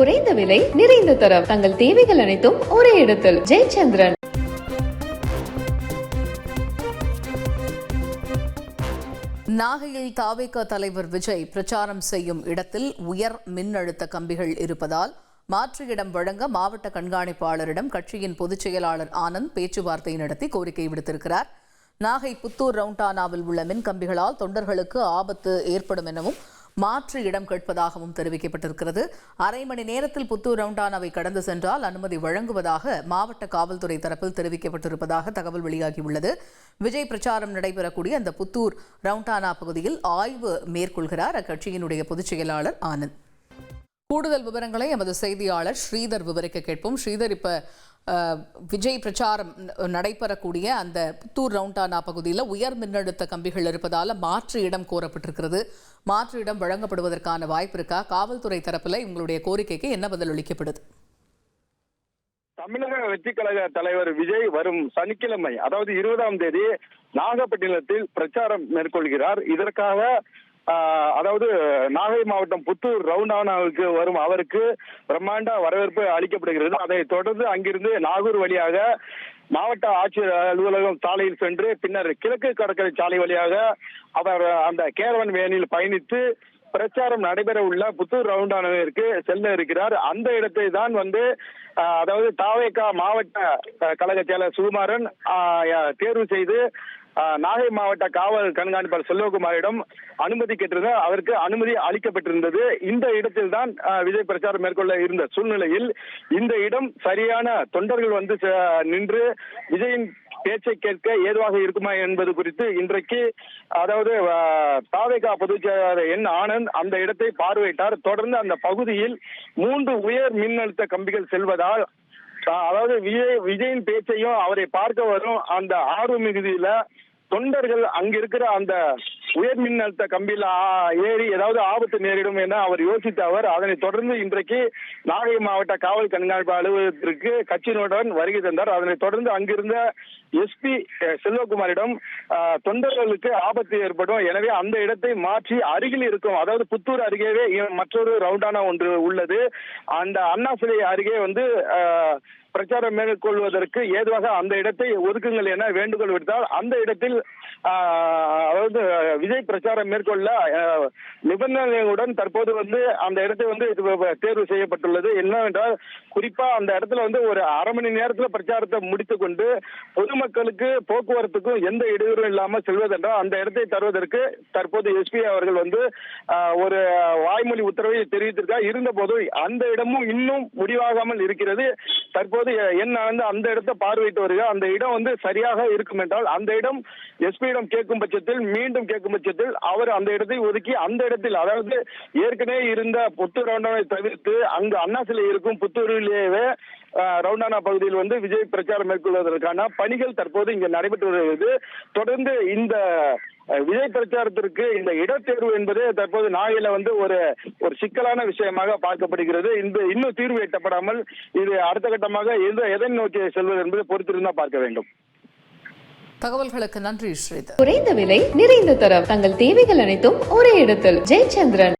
குறைந்த விலை நிறைந்த தரம். தங்கள் தேவைகள் அனைத்தும் ஒரே இடத்தில். ஜெயச்சந்திரன். நாகையில் தாவேக தலைவர் விஜய் பிரச்சாரம் செய்யும் இடத்தில் உயர் மின்னழுத்த கம்பிகள் இருப்பதால் மாற்று இடம் வழங்க மாவட்ட கண்காணிப்பாளரிடம் கட்சியின் பொதுச் செயலாளர் ஆனந்த் பேச்சுவார்த்தை நடத்தி கோரிக்கை விடுத்திருக்கிறார். நாகை புத்தூர் ரவுண்டானாவில் உள்ள மின் கம்பிகளால் தொண்டர்களுக்கு ஆபத்து ஏற்படும் எனவும் மாற்று இடம் கேட்பதாகவும் தெரிவிக்கப்பட்டிருக்கிறது. அரை மணி நேரத்தில் புத்தூர் ரவுண்டானாவை கடந்து சென்றால் அனுமதி வழங்குவதாக மாவட்ட காவல்துறை தரப்பில் தெரிவிக்கப்பட்டிருப்பதாக தகவல் வெளியாகியுள்ளது. விஜய் பிரச்சாரம் நடைபெறக்கூடிய அந்த புத்தூர் ரவுண்டானா பகுதியில் ஆய்வு மேற்கொள்கிறார். அக்கட்சியினுடைய பொதுச் செயலாளர் ஆனந்த். கூடுதல் விவரங்களை எமது செய்தியாளர் ஸ்ரீதர் விவரிக்க கேட்போம். ஸ்ரீதர் இப்ப விஜய் பிரச்சாரம் நடைபெறக்கூடிய அந்த புத்தூர் ரவுண்டானா பகுதியில் உயர் மின்னழுத்த கம்பிகள் இருப்பதால் மாற்று இடம் கோரப்பட்டிருக்கிறது. மாற்று இடம் வழங்கப்படுவதற்கான வாய்ப்பு இருக்கா? காவல்துறை தரப்புல உங்களுடைய கோரிக்கைக்கு என்ன பதில் அளிக்கப்படுது? தமிழக வெற்றி கழக தலைவர் விஜய் வரும் சனிக்கிழமை அதாவது இருபதாம் தேதி நாகப்பட்டினத்தில் பிரச்சாரம் மேற்கொள்கிறார். இதற்காக அதாவது நாகை மாவட்டம் புத்தூர் ரவுண்டானாவுக்கு வரும் அவருக்கு பிரம்மாண்ட வரவேற்பு அளிக்கப்படுகிறது. அதைத் தொடர்ந்து அங்கிருந்து நாகூர் வழியாக மாவட்ட ஆட்சியர் அலுவலகம் சாலையில் சென்று பின்னர் கிழக்கு கடற்கரை சாலை வழியாக அவர் அந்த கேரவன் வேனில் பயணித்து பிரச்சாரம் நடைபெற உள்ள புத்தூர் ரவுண்டானவருக்கு செல்ல இருக்கிறார். அந்த இடத்தை தான் வந்து அதாவது தாவேகா மாவட்ட கழக செயலர் சுகுமாரன் தேர்வு செய்து நாகை மாவட்ட காவல் கண்காணிப்பாளர் செல்வகுமாரிடம் அனுமதி கேட்டிருந்தார். அதற்கு அனுமதி அளிக்கப்பட்டிருந்தது. இந்த இடத்தில் தான் விஜய் பிரச்சாரம் மேற்கொள்ள இருந்த சூழ்நிலையில் இந்த இடம் சரியான தொண்டர்கள் வந்து ச- நின்று விஜயின் பேச்சை கேட்க ஏதுவாக இருக்குமா என்பது குறித்து இன்றைக்கு அதாவது தாவேகா பொதுச் செயலாளர் என் ஆனந்த் அந்த இடத்தை பார்வையிட்டார். தொடர்ந்து அந்த பகுதியில் மூன்று உயர் மின்னழுத்த கம்பிகள் செல்வதால் அதாவது விஜய் விஜயின் பேச்சையும் அவரை பார்க்க வரும் அந்த ஆர்வ மிகுதியில தொண்டர்கள் அங்க இருக்கிற அந்த உயர் மின்னழுத்த கம்பியில ஏறி ஏதாவது ஆபத்து நேரிடும் என அவர் யோசித்த அவர் அதனை தொடர்ந்து இன்றைக்கு நாகை மாவட்ட காவல் கண்காணிப்பு அலுவலகத்திற்கு கட்சியினுடன் வருகை தந்தார். அதனை தொடர்ந்து அங்கிருந்த எஸ்பி செல்வகுமாரிடம் தொண்டர்களுக்கு ஆபத்து ஏற்படும். எனவே அந்த இடத்தை மாற்றி அருகில் இருக்கும் அதாவது புத்தூர் அருகேவே மற்றொரு ரவுண்டான ஒன்று உள்ளது. அந்த அண்ணா சிலை அருகே வந்து பிரச்சாரம் மேற்கொள்வதற்கு ஏதுவாக அந்த இடத்தை ஒதுக்குங்கள் என வேண்டுகோள் விடுத்தால் அந்த இடத்தில் அதாவது விஜய் பிரச்சாரம் மேற்கொள்ள நிபந்தனைகளுடன் தற்போது வந்து அந்த இடத்தை வந்து இது தேர்வு செய்யப்பட்டுள்ளது. என்னவென்றால் குறிப்பா அந்த இடத்துல வந்து ஒரு அரை மணி நேரத்துல பிரச்சாரத்தை முடித்துக்கொண்டு பொதுமக்களுக்கு போக்குவரத்துக்கும் எந்த இடையூறும் இல்லாமல் செல்வதென்றால் அந்த இடத்தை தருவதற்கு தற்போது எஸ்பி அவர்கள் வந்து ஒரு வாய்மொழி உத்தரவை தெரிவித்திருக்கார் இருந்த போதும் அந்த இடமும் இன்னும் முடிவாகாமல் இருக்கிறது. தற்போது என்ன வந்து அந்த இடத்தை பார்வையிட்டு வருக அந்த இடம் வந்து சரியாக இருக்கும் என்றால் அந்த இடம் எஸ்பியிடம் கேட்கும் பட்சத்தில் மீண்டும் கேட்கும் பட்சத்தில் அவர் அந்த இடத்தை ஒதுக்கி அந்த இடத்தில் அதாவது ஏற்கனவே இருந்த புத்து ரவுண்டானை தவிர்த்து அங்கு அண்ணா சிலை இருக்கும் புத்தூரிலேயே ரவுண்டானா பகுதியில் வந்து விஜய் பிரச்சாரம் மேற்கொள்வதற்கான பணிகள் தற்போது இங்கே நடைபெற்று வருகிறது. தொடர்ந்து இந்த விஜய் பிரச்சாரத்திற்கு இந்த இடத்தேர்வு என்பது தற்போது நாகையில வந்து ஒரு ஒரு சிக்கலான விஷயமாக பார்க்கப்படுகிறது. இந்த இன்னும் தீர்வு எட்டப்படாமல் இது அடுத்த கட்டமாக எந்த எதை நோக்கி செல்வது என்பதை பொறுத்திருந்தா பார்க்க வேண்டும். தகவல்களுக்கு நன்றி ஸ்ரீதர். குறைந்த விலை நிறைந்த தரம். தங்கள் தேவைகள் அனைத்தும் ஒரே இடத்தில். ஜெயச்சந்திரன்.